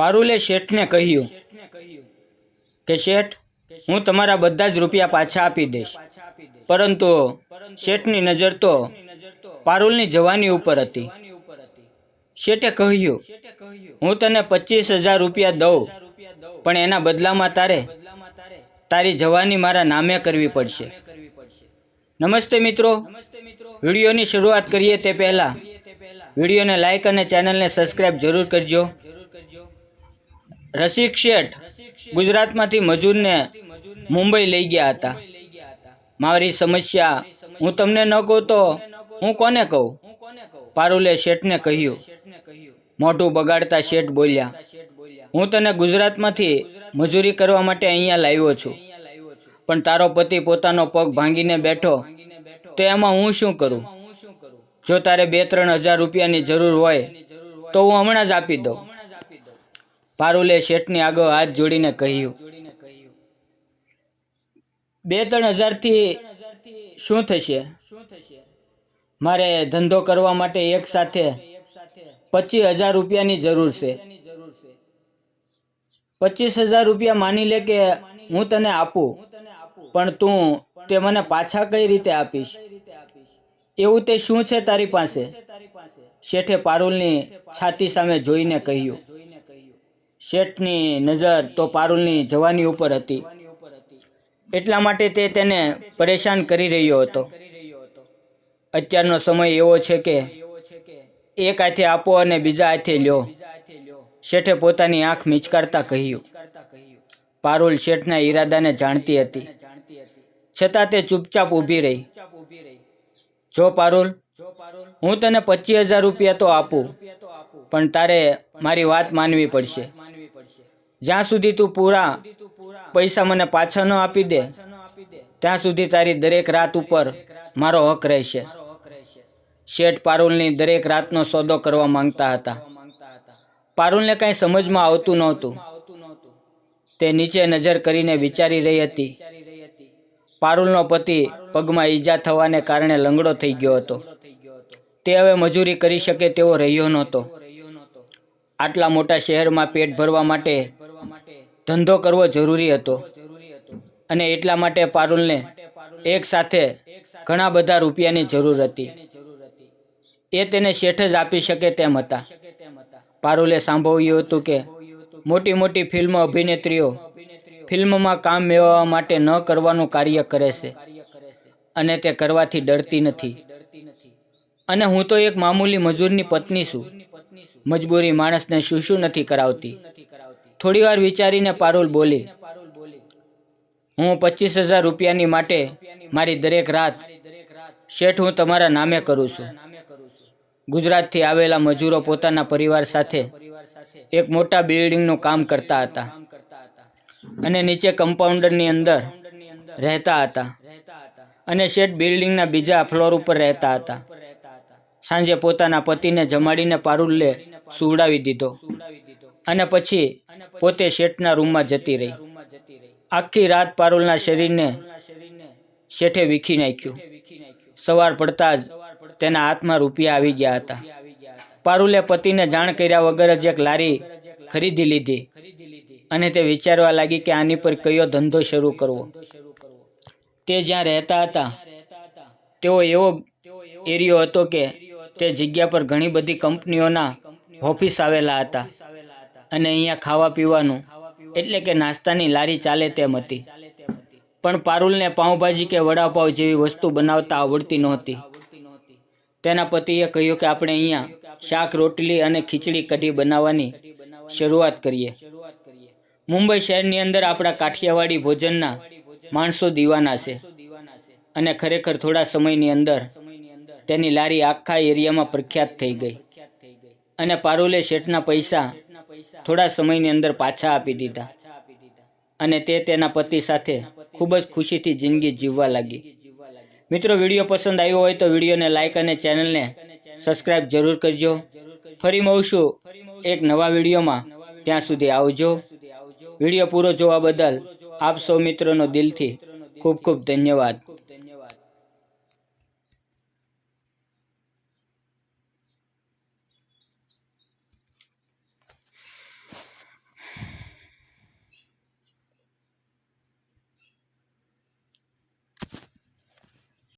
પારુલે શેઠને કહ્યું કે શેઠ, હું તમારા બધા જ રૂપિયા પાછા આપી દઈશ. પરંતુ શેઠની નજર તો પારુલની જવાની ઉપર હતી. શેઠે કહ્યું, હું તને પચીસ હજાર રૂપિયા દઉં, પણ એના બદલામાં તારે તારી જવાની મારા નામે કરવી પડશે. નમસ્તે મિત્રો. વિડીયોની શરૂઆત કરીએ તે પહેલાં વિડીયોને લાઇક અને ચેનલને સબસ્ક્રાઈબ જરૂર કરજો. રસિક શેઠ ગુજરાતમાંથી મજૂરને મુંબઈ લઈ ગયા હતા. મારી સમસ્યા, હું તમને ન કહું તો હું કોને કહું? પારુલે શેઠને કહ્યું. મોઢું બગાડતા શેઠ બોલ્યા, હું તને ગુજરાતમાંથી મજૂરી કરવા માટે અહીંયા લાવ્યો છું. પણ તારો પતિ પોતાનો પગ ભાંગીને બેઠો, તો એમાં હું શું કરું? જો તારે બે ત્રણ હજાર રૂપિયાની જરૂર હોય, તો હું હમણાં જ આપી દઉં. પારુલે શેઠની આગળ હાથ જોડીને કહ્યું બે ત્રણ હજારથી શું થશે? મારે ધંધો કરવા માટે એક સાથે પચીસ હજાર રૂપિયાની જરૂર છે. પચીસ હજાર રૂપિયા માની લે કે હું તને આપું, પણ તું તે મને પાછા કઈ રીતે આપીશ? એવું તે શું છે તારી પાસે? શેઠે પારુલની છાતી સામે જોઈને કહ્યું શેઠની નજર તો પારુલની જવાની ઉપર હતી. એટલા માટે તે તેને પરેશાન કરી રહ્યો હતો. અત્યારનો સમય એવો છે કે એક હાથે આપો અને બીજા હાથે લ્યો. શેઠે પોતાની આંખ મિચકારતા કહ્યું. પારુલ શેઠના ઈરાદાને જાણતી હતી. છતાં તે ચૂપચાપ ઊભી રહી. જો પારુલ, હું તને પચીસ હજાર રૂપિયા તો આપું, પણ તારે મારી વાત માનવી પડશે. જ્યાં સુધી તું પૂરા પૈસા મને પાછા ન આપી દે, ત્યાં સુધી તારી દરેક રાત ઉપર મારો હક રહેશે. શેઠ પારુલની દરેક રાતનો સોદો કરવા માંગતા હતા. પારુલને કાંઈ સમજમાં આવતું નહોતું. તે નીચે નજર કરીને વિચારી રહી હતી. પારુલનો પતિ પગમાં ઈજા થવાને કારણે લંગડો થઈ ગયો હતો. તે હવે મજૂરી કરી શકે તેવો રહ્યો નહોતો. આટલા મોટા શહેરમાં પેટ ભરવા માટે ધંધો કરવો જરૂરી હતો. અને એટલા માટે પારુલને એક સાથે ઘણા બધા રૂપિયાની જરૂર હતી. એ તેને શેઠ જ આપી શકે તેમ હતા. પારુલે સાંભળ્યું હતું કે મોટી મોટી ફિલ્મ અભિનેત્રીઓ ફિલ્મમાં કામ મેળવવા માટે ન કરવાનું કાર્ય કરે છે અને તે કરવાથી ડરતી નથી. અને હું તો એક મામૂલી મજૂરની પત્ની છું. મજબૂરી માણસને શું શું નથી કરાવતી. થોડી વાર વિચારીને પારુલ બોલી, હું પચીસ હજાર રૂપિયાની માટે મારી દરેક રાત શેઠ હું તમારા નામે કરું છું. ગુજરાતથી આવેલા મજૂરો પોતાના પરિવાર સાથે એક મોટા બિલ્ડિંગનું કામ કરતા હતા અને નીચે કમ્પાઉન્ડરની અંદર રહેતા હતા અને શેઠ બિલ્ડિંગના બીજા ફ્લોર ઉપર રહેતા હતા. સાંજે પોતાના પતિને જમાડીને પારુલે સુવડાવી દીધો. અને પછી પોતે શેઠના રૂમમાં જતી રહી. આખી રાત પારુલના શરીરને શેઠે વીખી નાખ્યું. સવાર પડતા જ તેના હાથમાં રૂપિયા આવી ગયા હતા. પારુલે પતિને જાણ કર્યા વગર જ એક લારી ખરીદી લીધી અને તે વિચારવા લાગી કે આની પર કયો ધંધો શરૂ કરવો. તે જ્યાં રહેતા હતા, તેઓ એવો એરિયો હતો કે તે જગ્યા પર ઘણી બધી કંપનીઓના ઓફિસ આવેલા હતા. અને અહીંયા ખાવા પીવાનું એટલે કે નાસ્તાની લારી ચાલે તેમ હતી. પણ પારુલને પાઉંભાજી કે વડાપાઉં જેવી વસ્તુ બનાવતા આવડતી નહોતી. તેના પતિએ કહ્યું કે આપણે અહીંયા શાક, રોટલી અને ખીચડી કઢી બનાવવાની શરૂઆત કરીએ. મુંબઈ શહેરની અંદર આપણા કાઠિયાવાડી ભોજનના માણસો દીવાના છે અને ખરેખર થોડા સમયની અંદર તેની લારી આખા એરિયામાં પ્રખ્યાત થઈ ગઈ. અને પારુલે શેઠના પૈસા થોડા સમયની અંદર પાછા આપી દીધા. અને તે તેના પતિ સાથે ખૂબ જ ખુશીથી જિંદગી જીવવા લાગી. મિત્રો વીડિયો પસંદ આવ્યો હોય તો વિડીયોને લાઇક અને ચેનલને સબસ્ક્રાઈબ જરૂર કરજો. ફરી મળશું એક નવા વિડીયોમાં. ત્યાં સુધી આવજો. વીડિયો પૂરો જોવા બદલ આપ સૌ મિત્રોનો દિલથી ખૂબ ખૂબ ધન્યવાદ.